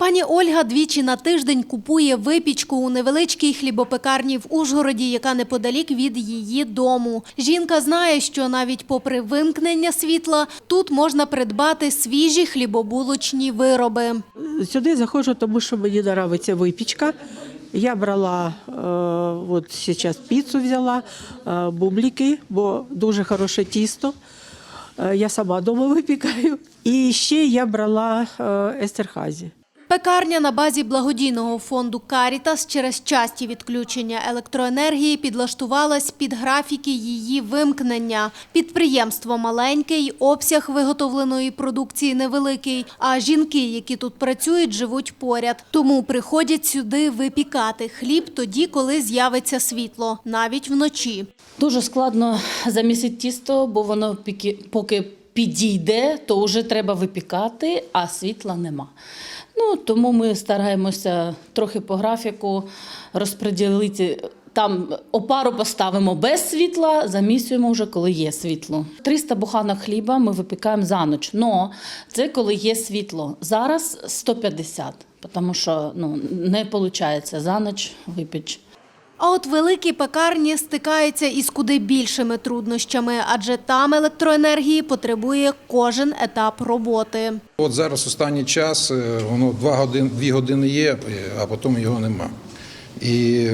Пані Ольга двічі на тиждень купує випічку у невеличкій хлібопекарні в Ужгороді, яка неподалік від її дому. Жінка знає, що навіть попри вимкнення світла тут можна придбати свіжі хлібобулочні вироби. Сюди заходжу, тому що мені подобається випічка. Я брала, е, от зараз піцу взяла, е, бублики, бо дуже хороше тісто. Е, я сама вдома випікаю. І ще я брала естерхазі. Пекарня на базі благодійного фонду Карітас через часті відключення електроенергії підлаштувалась під графіки її вимкнення. Підприємство маленьке й обсяг виготовленої продукції невеликий. А жінки, які тут працюють, живуть поряд. Тому приходять сюди випікати хліб тоді, коли з'явиться світло, навіть вночі. Дуже складно замісити тісто, бо воно поки підійде, то вже треба випікати, а світла нема. Ну, тому ми стараємося трохи по графіку розподілити. Там опару поставимо без світла, замісюємо вже, коли є світло. 300 буханок хліба ми випікаємо за ніч. Но це коли є світло. Зараз 150, тому що ну, не виходить за ніч випіч. А от великі пекарні стикаються із куди більшими труднощами, адже там електроенергії потребує кожен етап роботи. От зараз останній час е, воно два години дві години є, е, а потім його нема. І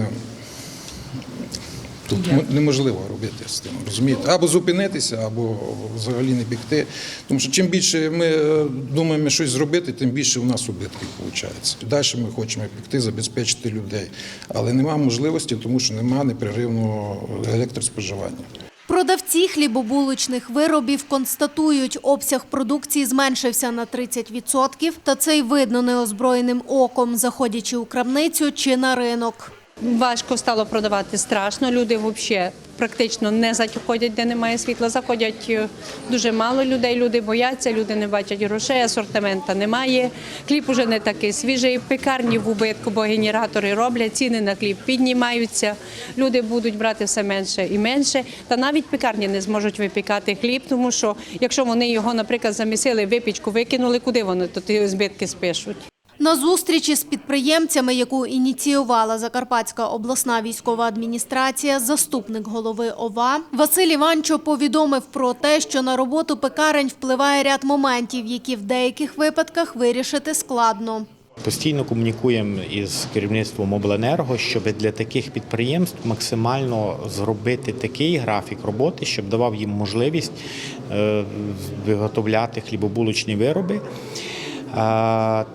тут м- неможливо робити з тим, розумієте? Або зупинитися, або взагалі не бігти. Тому що чим більше ми е, думаємо щось зробити, тим більше у нас убитків виходить. Далі ми хочемо пікти, забезпечити людей. Але немає можливості, тому що немає непреривного електроспоживання. Продавці хлібобулочних виробів констатують, обсяг продукції зменшився на 30%, та це й видно неозброєним оком, заходячи у крамницю чи на ринок. Важко стало продавати страшно. Люди взагалі практично не заходять, де немає світла. Заходять е, дуже мало людей. Люди бояться, люди не бачать грошей, асортимента немає. Хліб уже не такий свіжий. Пекарні в убитку, бо генератори роблять, ціни на хліб піднімаються. Люди будуть брати все менше і менше. Та навіть пекарні не зможуть випікати хліб, тому що якщо вони його, наприклад, замісили, випічку викинули, куди вони то збитки спишуть? На зустрічі з підприємцями, яку ініціювала Закарпатська обласна військова адміністрація, заступник голови ОВА Василь Іванчо повідомив про те, що на роботу пекарень впливає ряд моментів, які в деяких випадках вирішити складно. Постійно комунікуємо із керівництвом обленерго, щоб для таких підприємств максимально зробити такий графік роботи, щоб давав їм можливість е, виготовляти хлібобулочні вироби.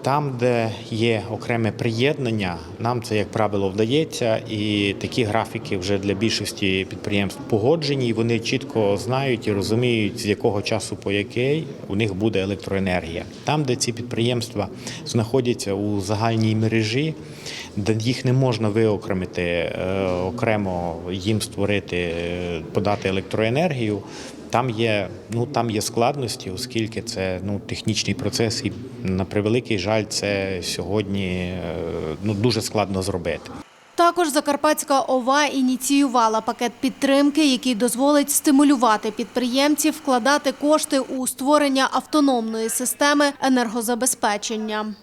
Там, де є окреме приєднання, нам це, як правило, вдається, і такі графіки вже для більшості підприємств погоджені. Вони чітко знають і розуміють, з якого часу по який у них буде електроенергія. Там, де ці підприємства знаходяться у загальній мережі, де їх не можна виокремити е, окремо їм створити, е, подати електроенергію. Там є, ну там є складності, оскільки це ну технічний процес, і на превеликий жаль, це сьогодні е, ну дуже складно зробити. Також Закарпатська ОВА ініціювала пакет підтримки, який дозволить стимулювати підприємців вкладати кошти у створення автономної системи енергозабезпечення.